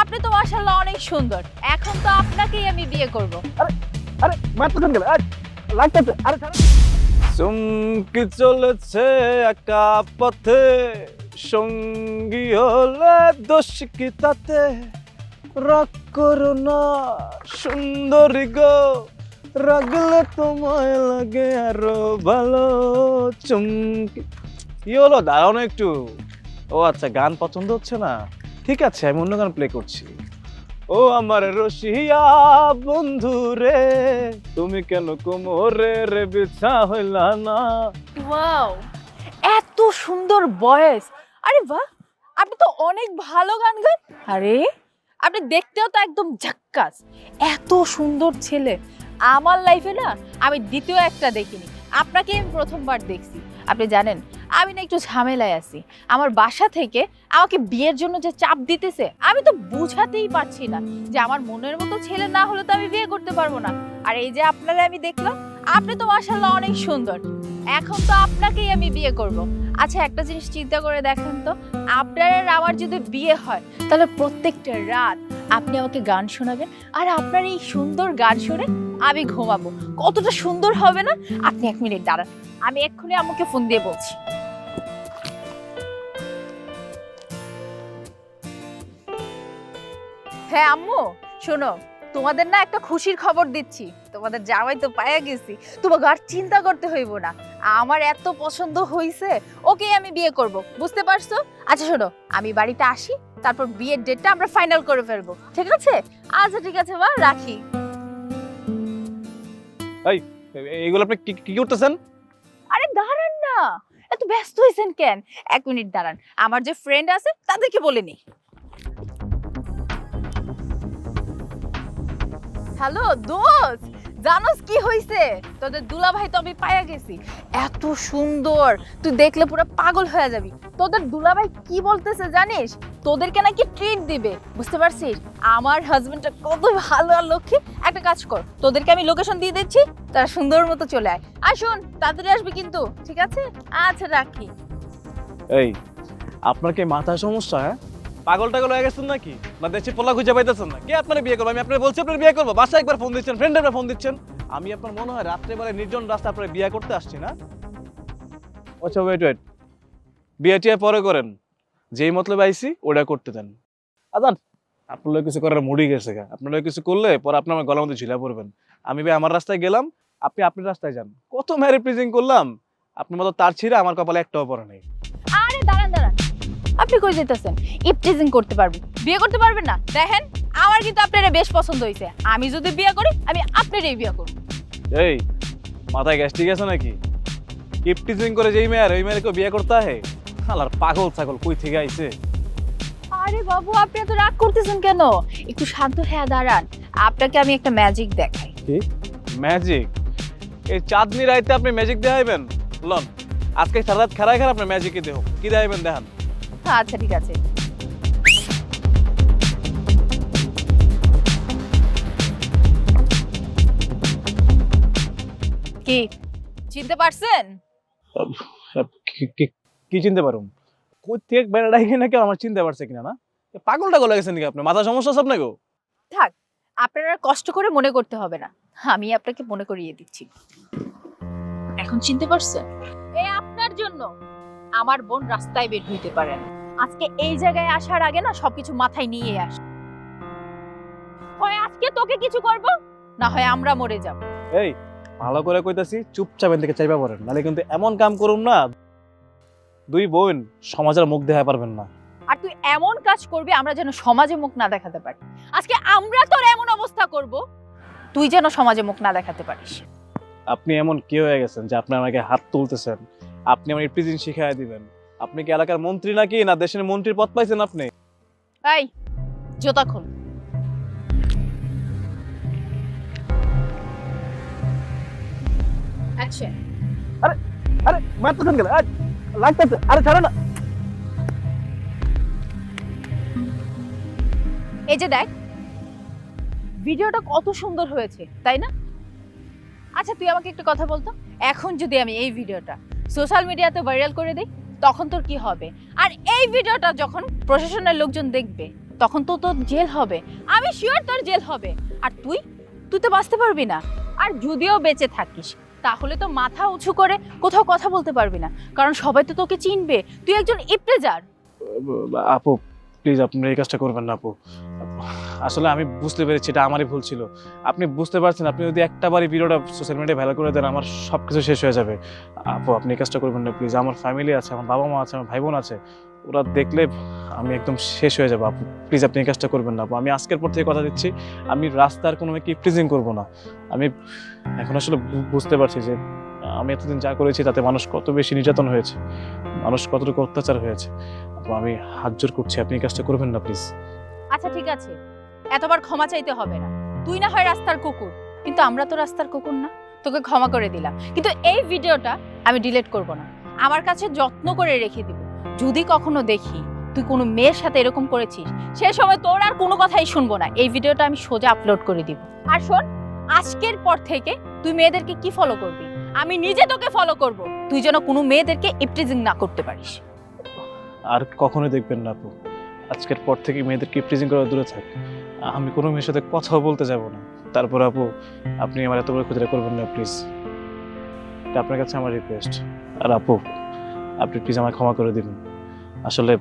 আপনি তো মাশাআল্লাহ অনেক সুন্দর। এখন তো আপনাকেই আমি বিয়ে করব। আরে মারতেছেন কেন? আরে, লাগতেছে আরে। চমকে চলেছে একা পথে। সঙ্গী হলে দোষ কি তাতে? রাগ করো না সুন্দরী গো। রাগলে তোমায় লাগে আরও ভালো চমকি। কি হলো? দাঁড়াও না একটু। ও আচ্ছা গান পছন্দ হচ্ছে না। ঠিক আছে, আমি অন্য গান প্লে করছি। ও আমার রসিয়া বন্ধু রে, তুমি কেন কোমরে রে বিছা হইলা না? ওয়াও, এত সুন্দর ভয়েস আরে বাহ, আপনি তো অনেক ভালো গান গান। আরে, আপনি দেখতেও তো একদম ঝাক্কাস। এত সুন্দর ছেলে। আমার লাইফে না আমি দ্বিতীয় একটা দেখিনি। আপনাকে আমি প্রথমবার দেখছি। আপনি জানেন, আমি না একটু ঝামেলায় আছি। আমার বাসা থেকে আমাকে বিয়ের জন্য যে চাপ দিতেছে, আমি তো বুঝাতেই পারছি না যে আমার মনের মতো ছেলে না হলে তো আমি বিয়ে করতে পারব না। আর এই যে আপনারা আমি দেখলাম, আপনি তো মাসাল্লাহ অনেক সুন্দর। এখন তো আপনাকেই আমি বিয়ে করব। আচ্ছা একটা জিনিস চিন্তা করে দেখেন তো, আপনার আর আমার যদি বিয়ে হয়, তাহলে প্রত্যেকটা রাত আপনি আমাকে গান শোনাবেন আর আপনার এই সুন্দর গান শুনে আমি ঘুমাবো। কতটা সুন্দর হবে না? আপনি এক মিনিট দাঁড়ান, আমি এক্ষুনি আমাকে ফোন দিয়ে বলছি। হ্যাঁ আম্মু, শোনো তোমাদের না একটা খুশির খবর দিচ্ছি। তোমাদের জামাই তো পায়া গেছি। তোমাকে আর চিন্তা করতে হইব না। আমার এত পছন্দ হইছে ওকে আমি বিয়ে করব। বুঝতে পারছ? আচ্ছা শোনো আমি বাড়িতে আসি তারপর বিয়ের ডেটটা আমরা ফাইনাল করে ফেলব। ঠিক আছে? আচ্ছা ঠিক আছে মা রাখি। এ- এইগুলো আপনি কি করতেছেন? আরে দাঁড়ান না! এত ব্যস্ত হয়েছেন কেন? এক মিনিট দাঁড়ান। আমার যে ফ্রেন্ড আছে তাদেরকে বলে নি। হ্যালো, দোস্ত, জানোস কি হইছে? তোদের দুলা ভাই তো আমি পায়া গেছি। এত সুন্দর, তুই দেখলে পুরো পাগল হয়ে যাবি। তোদের দুলা ভাই কি বলতেছে জানিস? তোদেরকে নাকি ট্রিট দিবে, বুঝতে পারছিস? আমার হাজবেন্ডটা কত ভালো আর লক্ষ্মী। একটা কাজ কর, তোদেরকে আমি লোকেশন দিয়ে দিচ্ছি, তারা সুন্দর মতো চলে আয়। আর তাড়াতাড়ি আসবি কিন্তু, ঠিক আছে? আচ্ছা রাখি। এই, আপনার কি মাথায় সমস্যা হ্যাঁ? পাগল টাগল হয়ে গেছেন নাকি? না দেশে পোলা খুঁজে পাইতেছেন না? কে আপনার বিয়ে করব? আমি আপনার বলছি আপনার বিয়ে করব। বাসায় একবার ফোন দিচ্ছেন ফ্রেন্ড একবার ফোন দিচ্ছেন। আমি আপনার মনে হয় রাত্রেবেলা নির্জন রাস্তা আপনার বিয়ে করতে আসছি না? আচ্ছা ওয়েট ওয়েট বিয়ে টিয়ে পরে করেন। যেই মতলব আইসি ওটা করতে দেন। আদান আপনার লোক কিছু করার মুড়ি গেছে গা। আপনার লোক কিছু করলে পরে আপনার আমার গলার মধ্যে ঝিলা পড়বেন। আমি ভাই আমার রাস্তায় গেলাম আপনি আপনার রাস্তায় যান। কত ম্যারি প্রিজিং করলাম আপনার মতো তার ছিঁড়ে আমার কপালে একটাও পরে নেই। আরে দাঁড়ান। আপনি কই যেতেছেন ইপটিজিং করতে পারবেন। বিয়ে করতে পারবেন না। দেখেন আমার কিন্তু আপনারা বেশ পছন্দ হয়েছে আমি যদি বিয়ে করি আমি আপনারই বিয়ে করব। এই মাথায় গ্যাস ঠিক আছে নাকি? কিপটিজিং করে যেই মেয়ের ওই মেয়েকে বিয়ে করতে হয় হালার পাগল ছাগল কই থেকে আইছে? আরে বাবু আপনি এত রাগ করতেছেন কেন? একটু শান্ত হয়ে দাঁড়ান। আপনাকে আমি একটা ম্যাজিক দেখাই। কি? ম্যাজিক এই চাঁদনি রাইতে আপনি ম্যাজিক দেখাইবেন? লন আজকে সারা রাত খেলায় খেলা আপনার ম্যাজিকে দেহ। কি দেখাইবেন দেখান। আচ্ছা ঠিক আছে। কি? চিনতে পারছেন? কি- কি- কি চিনতে পারুন কই থেকে বেড়াই কিনা কেউ আমার চিনতে পারছে কিনা না? এ পাগল টাগল লাগেছেন নাকি আপনার মাথা সমস্যা আছে আপনাকে থাক আপনারা কষ্ট করে মনে করতে হবে না। আমি আপনাকে মনে করিয়ে দিচ্ছি। এখন চিনতে পারছেন? এই আপনার জন্য। আমার বোন রাস্তায় বের হইতে পারে না। আজকে এই জায়গায় আসার আগে না সবকিছু মাথায় নিয়ে আস। হয় আজকে তোকে কিছু করব না হয় আমরা মরে যাব। এই ভালো করে কইতাছি চুপচাপ এন থেকে চাইবা পড়েন নাহলে কিন্তু এমন কাম করুন না দুই বোন সমাজের মুখ দেখা পারবেন না। আর তুই এমন কাজ করবি আমরা যেন সমাজে মুখ না দেখাতে পারি। আজকে আমরা তোর এমন অবস্থা করব তুই যেন সমাজে মুখ না দেখাতে পারিস। আপনি এমন কি হয়ে গেছেন যে আপনি আমাকে হাত তুলতেছেন আপনি আমার প্রিজিং শিখাই দিবেন। আপনি কি এলাকার মন্ত্রী নাকি? না দেশের মন্ত্রীর পদ পাইছেন আপনি? এই জোতা খোল। অ্যাকশন আরে মারতেছেন কেন লাগতেছে। আরে ছাড়ো না। এই যে দেখ ভিডিওটা কত সুন্দর হয়েছে তাই না? আচ্ছা তুই আমাকে একটা কথা বলতো? এখন যদি আমি এই ভিডিওটা সোশ্যাল মিডিয়াতে ভাইরাল করে দিই তখন তোর কি হবে? আর এই ভিডিওটা যখন প্রশাসনের লোকজন দেখবে, তখন তো তোর জেল হবে। আমি শিওর তোর জেল হবে। আর তুই? তুই তো বাঁচতে পারবি না। আর যদিও বেঁচে থাকিস, তাহলে তো মাথা উঁচু করে কোথাও কথা বলতে পারবি না। কারণ সবাই তো তোকে চিনবে। তুই একজন ইপ্রেজার আপু প্লিজ আপনি এই কাজটা করবেন না, আপু। আসলে আমি বুঝতে পেরেছি, এটা আমারই ভুল ছিল। আপনি বুঝতে পারছেন, আপনি যদি একটা বারই ভিডিওটা সোশ্যাল মিডিয়ায় ভাইরাল করে দেন, আমার সব কিছু শেষ হয়ে যাবে। আপু, আপনি কাজটা করবেন না প্লিজ আমার ফ্যামিলি আছে, আমার বাবা মা আছে, আমার ভাই বোন আছে, ওরা দেখলে আমি একদম শেষ হয়ে যাব। আপু প্লিজ আপনি এই কাজটা করবেন না, আপু। আমি আজকের পর থেকে কথা দিচ্ছি, আমি রাস্তার কোনো মেয়েকে প্রিজিং করব না। আমি এখন আসলে বুঝতে পারছি যে, আমি এতদিন যা করেছি তাতে মানুষ কত বেশি নির্যাতন হয়েছে, মানুষ কতটুকু অত্যাচার হয়েছে। আপু, আমি হাত জোর করছি, আপনি এই কাজটা করবেন না প্লিজ আচ্ছা ঠিক আছে। এতবার ক্ষমা চাইতে হবে না। তুই না হয় রাস্তার কুকুর। কিন্তু আমরা তো রাস্তার কুকুর না। তোকে ক্ষমা করে দিলাম। কিন্তু এই ভিডিওটা আমি ডিলিট করব না। আমার কাছে যত্ন করে রেখে দিব। যদি কখনো দেখি তুই কোনো মেয়ের সাথে এরকম করেছিস, সে সময় তোর আর কোনো কথাই শুনব না। এই ভিডিওটা আমি সোজা আপলোড করে দিব। আর শোন, আজকের পর থেকে তুই মেয়েদেরকে কি ফলো করবি? আমি নিজে তোকে ফলো করব। তুই যেন কোনো মেয়েদেরকে ইপটিজিং না করতে পারিস। আর কখনো দেখবেন না আজকের পর থেকে মেয়েদেরকে প্রিজিং করা দূরে থাক। আমি কোনো মেয়ের সাথে কথাও বলতে যাব না। তারপর আপু, আপনি আমার এত বড় ক্ষতিটা করবেন না প্লিজ এটা আপনার কাছে আমার রিকোয়েস্ট আর আপু, আপনি প্লিজ আমায় ক্ষমা করে দিবেন। আসলে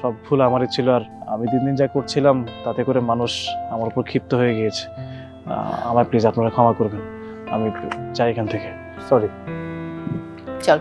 সব ভুল আমারই ছিল আর আমি দিন দিন যা করছিলাম, তাতে করে মানুষ আমার উপর ক্ষিপ্ত হয়ে গিয়েছে। আমার প্লিজ আপনারা ক্ষমা করবেন। আমি যাই এখান থেকে। সরি চল।